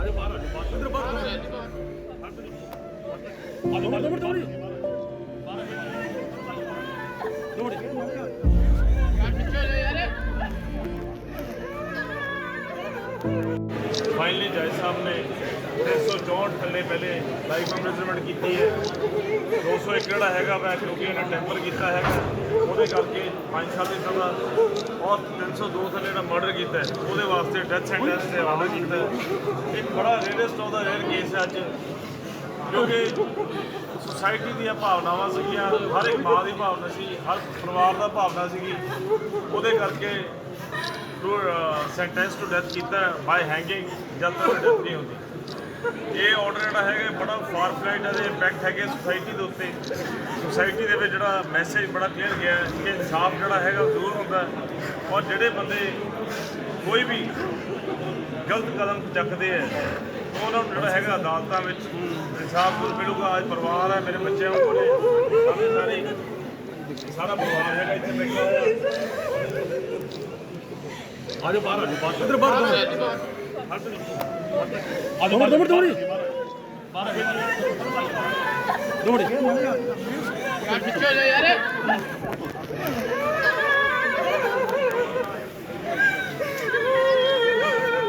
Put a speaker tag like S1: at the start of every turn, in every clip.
S1: ਆਜੋ ਇਧਰ ਬਾਹਰ ਆਜੋ ਬਾਹਰ ਦੌੜ ਦੌੜੀ ਦੌੜੀ
S2: ਫਾਈਨਲੀ ਜੱਜ ਸਾਹਿਬ ਨੇ 364 ਥੱਲੇ ਪਹਿਲੇ ਲਾਈਫ ਮੈਜ਼ਰਮੈਂਟ ਕੀਤੀ ਹੈ। 200 ਏਕੜ ਜਿਹੜਾ ਹੈਗਾ ਵਾ ਕਿਉਂਕਿ ਇਹਨੇ ਟੈਂਪਰ ਕੀਤਾ ਹੈਗਾ ਉਹਦੇ ਕਰਕੇ 5 ਸਾਲ ਦੀ ਸਜ਼ਾ ਔਰ 302 ਥੱਲੇ ਦਾ ਮਰਡਰ ਕੀਤਾ ਹੈ, ਉਹਦੇ ਵਾਸਤੇ ਡੈਥ ਸੈਂਟੈਂਸ ਦੇ ਹਵਾਲਾ ਕੀਤਾ ਇੱਕ ਬੜਾ rarest of the rare case ਹੈ ਅੱਜ ਕਿਉਂਕਿ ਸੁਸਾਇਟੀ ਦੀਆਂ ਭਾਵਨਾਵਾਂ ਸੀਗੀਆਂ ਹਰ ਇੱਕ ਮਾਂ ਦੀ ਭਾਵਨਾ ਸੀ ਹਰ ਪਰਿਵਾਰ ਦਾ ਭਾਵਨਾ ਸੀਗੀ। ਉਹਦੇ ਕਰਕੇ ਟੂ ਸੈਂਟੈਂਸ ਟੂ ਡੈਥ ਕੀਤਾ ਬਾਈ ਹੈਂਗਿੰਗ ਜਦ ਤੱਕ ਡੈਥ ਨਹੀਂ ਹੁੰਦੀ। ਇਹ ਆਰਡਰ ਜਿਹੜਾ ਹੈਗਾ ਬੜਾ ਫਾਰ ਫਲਾਈਟ ਦੇ ਇੰਪੈਕਟ ਹੈਗੇ ਸੋਸਾਇਟੀ ਦੇ ਉੱਤੇ। ਸੋਸਾਇਟੀ ਦੇ ਵਿੱਚ ਜਿਹੜਾ ਮੈਸੇਜ ਬੜਾ ਕਲੀਅਰ ਗਿਆ ਕਿ ਇਨਸਾਫ ਜਿਹੜਾ ਹੈਗਾ ਉਹ ਜ਼ਰੂਰ ਹੁੰਦਾ ਔਰ ਜਿਹੜੇ ਬੰਦੇ ਕੋਈ ਵੀ ਗਲਤ ਕਦਮ ਚੱਕਦੇ ਹੈ ਉਹਨਾਂ ਨੂੰ ਜਿਹੜਾ ਹੈਗਾ ਅਦਾਲਤਾਂ ਵਿੱਚ ਇਨਸਾਫ ਜ਼ਰੂਰ ਮਿਲੂਗਾ। ਅੱਜ ਪਰਿਵਾਰ ਹੈ, ਮੇਰੇ ਬੱਚਿਆਂ ਕੋਲੇ ਸਾਰੇ ਸਾਰੇ ਸਾਰਾ ਪਰਿਵਾਰ ਹੈਗਾ ਇੱਥੇ ਬੈਠਾ ਹੋਇਆ।
S1: ਆਜੋ ਬਾਹਰ ਆਜੋ ਬਾਹਰ। ਇਧਰ ਬਾਹਰ। ਦੌੜ ਦੌੜ ਦੌੜੀ ਦੌੜੀ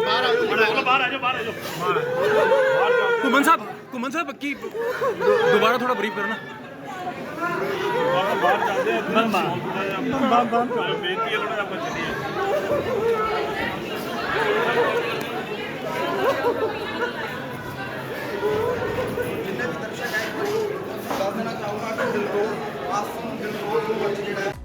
S2: ਬਾਹਰ ਆ ਜਾਓ ਬਾਹਰ ਆ ਜਾਓ ਬਾਹਰ
S1: ਘੁੰਮਨ ਸਾਹਿਬ ਘੁੰਮਨ ਸਾਹਿਬ ਕੀ ਦੁਬਾਰਾ ਥੋੜਾ ਬਰੀਫ ਕਰਨਾ
S2: ਬਾਹਰ ਬਾਹਰ ਜਾਂਦੇ ਆ ਬੰਦ ਬੰਦ ਬੰਦ ਬੇਨਤੀ ਹੈ ਥੋੜਾ ਜਿਹਾ ਆਪਾਂ ਚੱਲੀਏ ਦੇਣਾ ਚਾਹੂੰਗਾ ਕਿ ਦਿਲਰੋਜ਼ ਆਸਮ ਦਿਲਰੋਜ਼ ਨੂੰ ਜਿਹੜਾ